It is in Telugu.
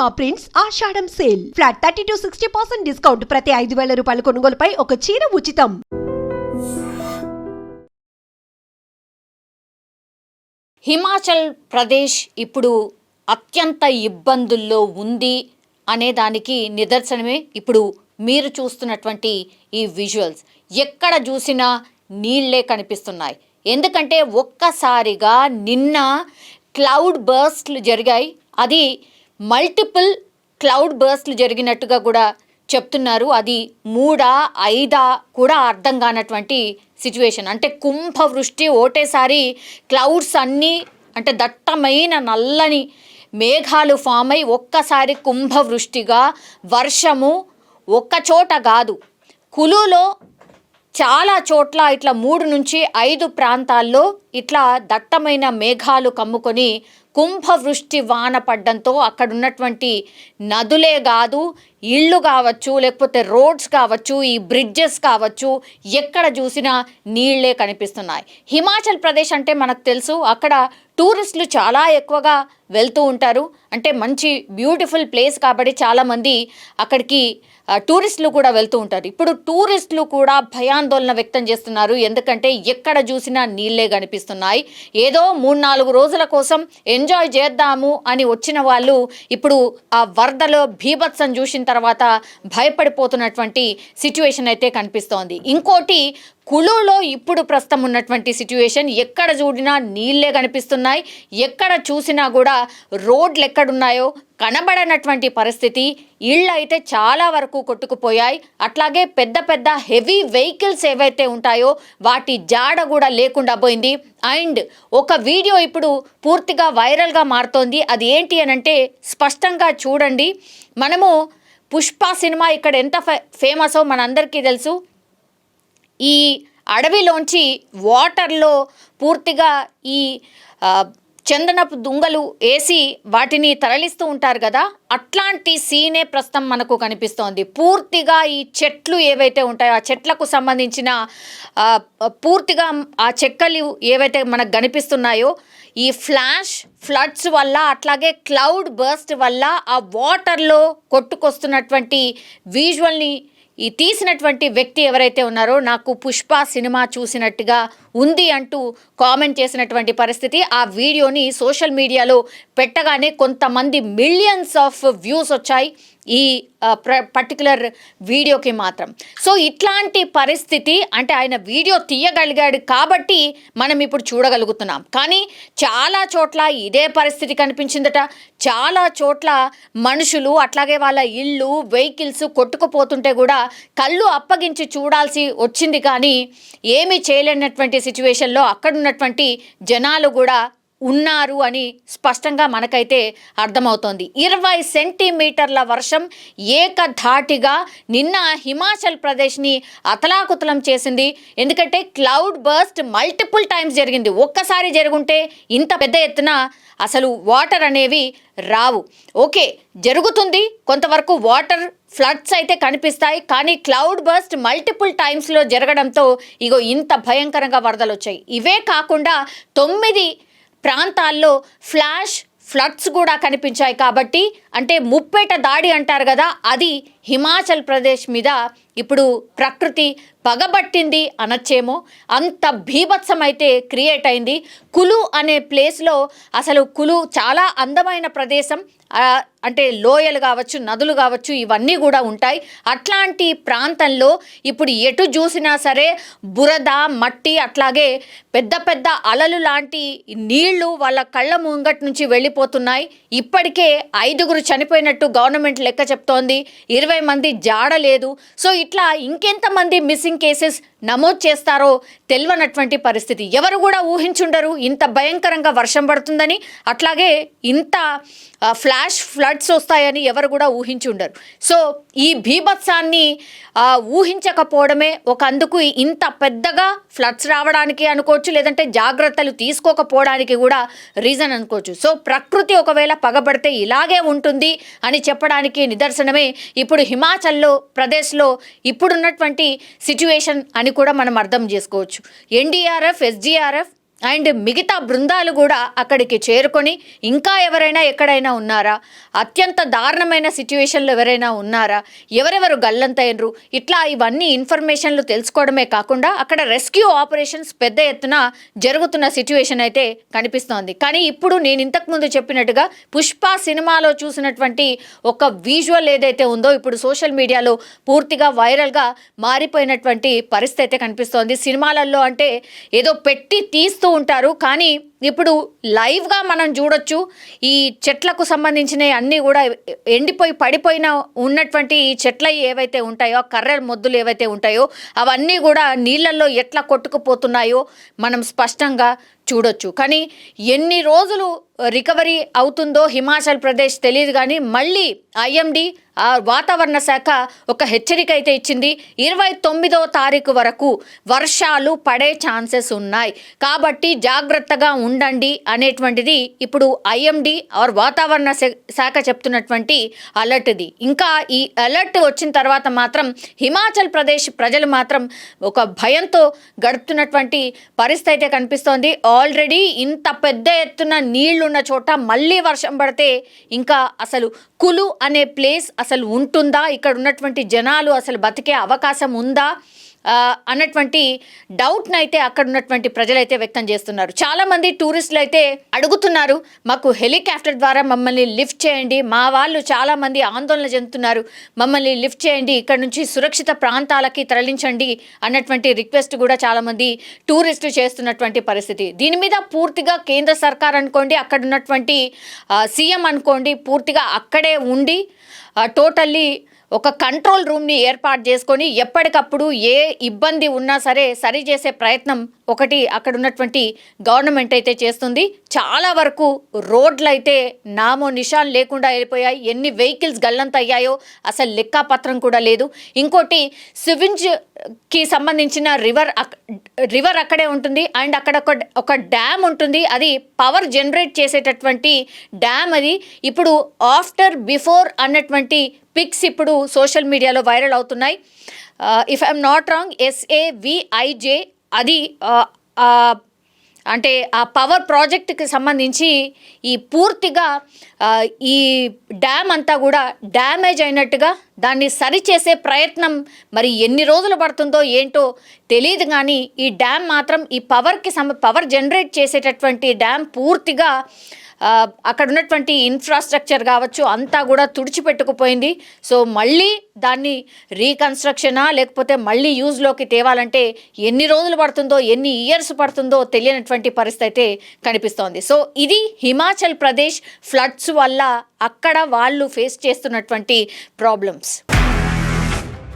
Purnima prints Ashadham sale. Flat thirty to sixty percent discount. ప్రతి ఐదు వేల రూపాయల కొనుగోలుపై ఒక చీర ఉచితం. హిమాచల్ ప్రదేశ్ ఇప్పుడు అత్యంత ఇబ్బందుల్లో ఉంది అనే దానికి నిదర్శనమే ఇప్పుడు మీరు చూస్తున్నటువంటి ఈ విజువల్స్. ఎక్కడ చూసినా నీళ్ళే కనిపిస్తున్నాయి. ఎందుకంటే ఒక్కసారిగా నిన్న క్లౌడ్ బర్స్ట్లు జరిగాయి. అది మల్టిపుల్ క్లౌడ్ బర్స్ట్లు జరిగినట్టుగా కూడా చెప్తున్నారు. అది మూడా ఐదా కూడా అర్థం కానటువంటి సిచ్యువేషన్. అంటే కుంభవృష్టి ఒకటేసారి క్లౌడ్స్ అన్నీ అంటే దట్టమైన నల్లని మేఘాలు ఫామ్ అయి ఒక్కసారి కుంభవృష్టిగా వర్షము ఒక్క చోట కాదు. కులులో చాలా చోట్ల ఇట్లా మూడు నుంచి ఐదు ప్రాంతాల్లో ఇట్లా దట్టమైన మేఘాలు కమ్ముకొని కుంభవృష్టి వాన పడ్డంతో అక్కడున్నటువంటి నదులే కాదు ఇళ్ళు కావచ్చు లేకపోతే రోడ్స్ కావచ్చు ఈ బ్రిడ్జెస్ కావచ్చు ఎక్కడ చూసినా నీళ్ళే కనిపిస్తున్నాయి. హిమాచల్ ప్రదేశ్ అంటే మనకు తెలుసు అక్కడ టూరిస్టులు చాలా ఎక్కువగా వెళ్తూ ఉంటారు. అంటే మంచి బ్యూటిఫుల్ ప్లేస్ కాబట్టి చాలామంది అక్కడికి టూరిస్టులు కూడా వెళ్తూ ఉంటారు. ఇప్పుడు టూరిస్టులు కూడా భయాందోళన వ్యక్తం చేస్తున్నారు. ఎందుకంటే ఎక్కడ చూసినా నీళ్ళే కనిపిస్తున్నాయి. ఏదో మూడు నాలుగు రోజుల కోసం ఎంజాయ్ చేద్దాము అని వచ్చిన వాళ్ళు ఇప్పుడు ఆ వరదలో భీభత్సం చూసిన తర్వాత భయపడిపోతున్నటువంటి సిచ్యువేషన్ అయితే కనిపిస్తోంది. ఇంకోటి కులులో ఇప్పుడు ప్రస్తుతం ఉన్నటువంటి సిచ్యువేషన్ ఎక్కడ చూడినా నీళ్ళే కనిపిస్తున్నాయి. ఎక్కడ చూసినా కూడా రోడ్లు ఎక్కడున్నాయో కనబడనటువంటి పరిస్థితి. ఇళ్ళు అయితే చాలా వరకు కొట్టుకుపోయాయి. అట్లాగే పెద్ద పెద్ద హెవీ వెహికల్స్ ఏవైతే ఉంటాయో వాటి జాడ కూడా లేకుండా పోయింది. అండ్ ఒక వీడియో ఇప్పుడు పూర్తిగా వైరల్గా మారుతోంది. అది ఏంటి అని అంటే స్పష్టంగా చూడండి. మనము పుష్ప సినిమా ఇక్కడ ఎంత ఫే- ఫేమసో మనందరికీ తెలుసు. ఈ అడవిలోంచి వాటర్లో పూర్తిగా ఈ చందనపు దుంగలు వేసి వాటిని తరలిస్తూ ఉంటారు కదా అట్లాంటి సీనే ప్రస్తుతం మనకు కనిపిస్తోంది. పూర్తిగా ఈ చెట్లు ఏవైతే ఉంటాయో ఆ చెట్లకు సంబంధించిన పూర్తిగా ఆ చెక్కలు ఏవైతే మనకు కనిపిస్తున్నాయో ఈ ఫ్లాష్ ఫ్లడ్స్ వల్ల అట్లాగే క్లౌడ్ బర్స్ట్ వల్ల ఆ వాటర్లో కొట్టుకొస్తున్నటువంటి విజువల్ని ఈ తీసినటువంటి వ్యక్తి ఎవరైతే ఉన్నారో నాకు పుష్ప సినిమా చూసినట్టుగా ఉంది అంటూ కామెంట్ చేసినటువంటి పరిస్థితి. ఆ వీడియోని సోషల్ మీడియాలో పెట్టగానే కొంతమంది మిలియన్స్ ఆఫ్ వ్యూస్ వచ్చాయి ఈ పర్టికులర్ వీడియోకి మాత్రం. సో ఇట్లాంటి పరిస్థితి అంటే ఆయన వీడియో తీయగలిగాడు కాబట్టి మనం ఇప్పుడు చూడగలుగుతున్నాం. కానీ చాలా చోట్ల ఇదే పరిస్థితి కనిపించిందట. చాలా చోట్ల మనుషులు అట్లాగే వాళ్ళ ఇళ్ళు వెహికల్స్ కొట్టుకుపోతుంటే కూడా కళ్ళు అప్పగించి చూడాల్సి వచ్చింది కానీ ఏమీ చేయలేనటువంటి సిచ్యువేషన్లో అక్కడున్నటువంటి జనాలు కూడా ఉన్నారు అని స్పష్టంగా మనకైతే అర్థమవుతోంది. ఇరవై సెంటీమీటర్ల వర్షం ఏకధాటిగా నిన్న హిమాచల్ ప్రదేశ్ని అతలాకుతలం చేసింది. ఎందుకంటే క్లౌడ్ బర్స్ట్ మల్టిపుల్ టైమ్స్ జరిగింది. ఒక్కసారి జరుగుంటే ఇంత పెద్ద ఎత్తున అసలు వాటర్ అనేవి రావు. ఓకే జరుగుతుంది. కొంతవరకు వాటర్ ఫ్లడ్స్ అయితే కనిపిస్తాయి. కానీ క్లౌడ్ బస్ట్ మల్టిపుల్ టైమ్స్లో జరగడంతో ఇగో ఇంత భయంకరంగా వరదలు వచ్చాయి ఇవే కాకుండా తొమ్మిది ప్రాంతాల్లో ఫ్లాష్ ఫ్లడ్స్ కూడా కనిపించాయి కాబట్టి అంటే ముప్పేట దాడి అంటారు కదా అది హిమాచల్ ప్రదేశ్ మీద ఇప్పుడు ప్రకృతి పగబట్టింది అనొచ్చేమో. అంత భీభత్సం అయితే క్రియేట్ అయింది. కులు అనే ప్లేస్లో అసలు కులు చాలా అందమైన ప్రదేశం. అంటే లోయలు కావచ్చు నదులు కావచ్చు ఇవన్నీ కూడా ఉంటాయి. అట్లాంటి ప్రాంతంలో ఇప్పుడు ఎటు చూసినా సరే బురద మట్టి అట్లాగే పెద్ద పెద్ద అలలు లాంటి నీళ్ళు వాళ్ళ కళ్ళ ముంగట్ నుంచి వెళ్ళిపోతున్నాయి. ఇప్పటికే ఐదుగురు చనిపోయినట్టు గవర్నమెంట్ లెక్క చెప్తోంది. ఇరవై మంది జాడ లేదు. సో ఇట్లా ఇంకెంతమంది మిస్సింగ్ కేసెస్ నమోదు చేస్తారో తెలియనటువంటి పరిస్థితి. ఎవరు కూడా ఊహించుండరు. ఇంత భయంకరంగా వర్షం పడుతుందని. అట్లాగే ఇంత ఫ్లాష్ ఫ్లడ్స్ వస్తాయని ఎవరు కూడా ఊహించి ఉండరు. సో ఈ భీభత్సాన్ని ఊహించకపోవడమే ఒక అందుకు ఇంత పెద్దగా ఫ్లడ్స్ రావడానికి అనుకోవచ్చు లేదంటే జాగ్రత్తలు తీసుకోకపోవడానికి కూడా రీజన్ అనుకోవచ్చు. సో ప్రకృతి ఒకవేళ పగబడితే ఇలాగే ఉంటుంది అని చెప్పడానికి నిదర్శనమే ఇప్పుడు హిమాచల్లో ప్రదేశ్లో ఇప్పుడున్నటువంటి సిచ్యువేషన్ అని కూడా మనం అర్థం చేసుకోవచ్చు. ఎన్డీఆర్ఎఫ్ ఎస్డీఆర్ఎఫ్ అండ్ మిగతా బృందాలు కూడా అక్కడికి చేరుకొని ఇంకా ఎవరైనా ఎక్కడైనా ఉన్నారా? అత్యంత దారుణమైన సిచ్యువేషన్లో ఎవరైనా ఉన్నారా? ఎవరెవరు గల్లంతైనరు ఇట్లా ఇవన్నీ ఇన్ఫర్మేషన్లు తెలుసుకోవడమే కాకుండా అక్కడ రెస్క్యూ ఆపరేషన్స్ పెద్ద ఎత్తున జరుగుతున్న సిచ్యువేషన్ అయితే కనిపిస్తోంది. కానీ ఇప్పుడు నేను ఇంతకుముందు చెప్పినట్టుగా పుష్ప సినిమాలో చూసినటువంటి ఒక విజువల్ ఏదైతే ఉందో ఇప్పుడు సోషల్ మీడియాలో పూర్తిగా వైరల్గా మారిపోయినటువంటి పరిస్థితి అయితే కనిపిస్తోంది. సినిమాలలో అంటే ఏదో పెట్టి తీస్తూ ఉంటారు. కానీ ఇప్పుడు లైవ్గా మనం చూడొచ్చు ఈ చెట్లకు సంబంధించిన అన్నీ కూడా ఎండిపోయి పడిపోయిన ఉన్నటువంటి ఈ చెట్ల ఏవైతే ఉంటాయో కర్రెల మొద్దులు ఏవైతే ఉంటాయో అవన్నీ కూడా నీళ్ళల్లో ఎట్లా కొట్టుకుపోతున్నాయో మనం స్పష్టంగా చూడొచ్చు. కానీ ఎన్ని రోజులు రికవరీ అవుతుందో హిమాచల్ ప్రదేశ్ తెలియదు కానీ మళ్ళీ ఐఎండి ఆ వాతావరణ శాఖ ఒక హెచ్చరిక అయితే ఇచ్చింది. ఇరవై తొమ్మిదో తారీఖు వరకు వర్షాలు పడే ఛాన్సెస్ ఉన్నాయి. కాబట్టి జాగ్రత్తగా ఉండండి అనేటువంటిది ఇప్పుడు ఐఎండి ఆర్ వాతావరణ శా- శాఖ చెప్తున్నటువంటి అలర్ట్ది ఇంకా ఈ అలర్ట్ వచ్చిన తర్వాత మాత్రం హిమాచల్ ప్రదేశ్ ప్రజలు మాత్రం ఒక భయంతో గడుపుతున్నటువంటి పరిస్థితి అయితే కనిపిస్తోంది. ఆల్రెడీ ఇంత పెద్ద ఎత్తున నీళ్ళున్న చోట మళ్ళీ వర్షం పడితే ఇంకా అసలు కులు అనే ప్లేస్ అసలు ఉంటుందా? ఇక్కడ ఉన్నటువంటి జనాలు అసలు బతికే అవకాశం ఉందా? అన్నటువంటి డౌట్ని అయితే అక్కడ ఉన్నటువంటి ప్రజలైతే వ్యక్తం చేస్తున్నారు. చాలామంది టూరిస్టులు అయితే అడుగుతున్నారు మాకు హెలికాప్టర్ ద్వారా మమ్మల్ని లిఫ్ట్ చేయండి మా వాళ్ళు చాలామంది ఆందోళన చెందుతున్నారు మమ్మల్ని లిఫ్ట్ చేయండి ఇక్కడ నుంచి సురక్షిత ప్రాంతాలకి తరలించండి అన్నటువంటి రిక్వెస్ట్ కూడా చాలామంది టూరిస్టులు చేస్తున్నటువంటి పరిస్థితి. దీని మీద పూర్తిగా కేంద్ర సర్కార్ అనుకోండి అక్కడ ఉన్నటువంటి సీఎం అనుకోండి పూర్తిగా అక్కడే ఉండి టోటల్లీ ఒక కంట్రోల్ రూమ్ని ఏర్పాటు చేసుకొని ఎప్పటికప్పుడు ఏ ఇబ్బంది ఉన్నా సరే సరి చేసే ప్రయత్నం ఒకటి అక్కడ ఉన్నటువంటి గవర్నమెంట్ అయితే చేస్తుంది. చాలా వరకు రోడ్లు అయితే నామో నిషాన్ లేకుండా వెళ్ళిపోయాయి. ఎన్ని వెహికల్స్ గల్లంత అయ్యాయో అసలు లెక్కాపత్రం కూడా లేదు. ఇంకోటి సివింజ్కి సంబంధించిన రివర్ రివర్ అక్కడే ఉంటుంది. అండ్ అక్కడ ఒక ఒక డ్యామ్ ఉంటుంది. అది పవర్ జనరేట్ చేసేటటువంటి డ్యామ్ అది. ఇప్పుడు ఆఫ్టర్ బిఫోర్ అన్నటువంటి పిక్స్ ఇప్పుడు సోషల్ మీడియాలో వైరల్ అవుతున్నాయి. ఇఫ్ ఐఎమ్ నాట్ రాంగ్ ఎస్ఏవిఐజే అది అంటే ఆ పవర్ ప్రాజెక్ట్కి సంబంధించి ఈ పూర్తిగా ఈ డ్యామ్ అంతా కూడా డ్యామేజ్ అయినట్టుగా దాన్ని సరిచేసే ప్రయత్నం మరి ఎన్ని రోజులు పడుతుందో ఏంటో తెలియదు కానీ ఈ డ్యామ్ మాత్రం ఈ పవర్కి సమ పవర్ జనరేట్ చేసేటటువంటి డ్యామ్ పూర్తిగా అక్కడ ఉన్నటువంటి ఇన్ఫ్రాస్ట్రక్చర్ కావచ్చు అంతా కూడా తుడిచిపెట్టుకుపోయింది. సో మళ్ళీ దాన్ని రీకన్స్ట్రక్షనా లేకపోతే మళ్ళీ యూజ్లోకి తేవాలంటే ఎన్ని రోజులు పడుతుందో ఎన్ని ఇయర్స్ పడుతుందో తెలియనటువంటి పరిస్థితి అయితే కనిపిస్తోంది. సో ఇది హిమాచల్ ప్రదేశ్ ఫ్లడ్స్ వల్ల అక్కడ వాళ్ళు ఫేస్ చేస్తున్నటువంటి ప్రాబ్లమ్స్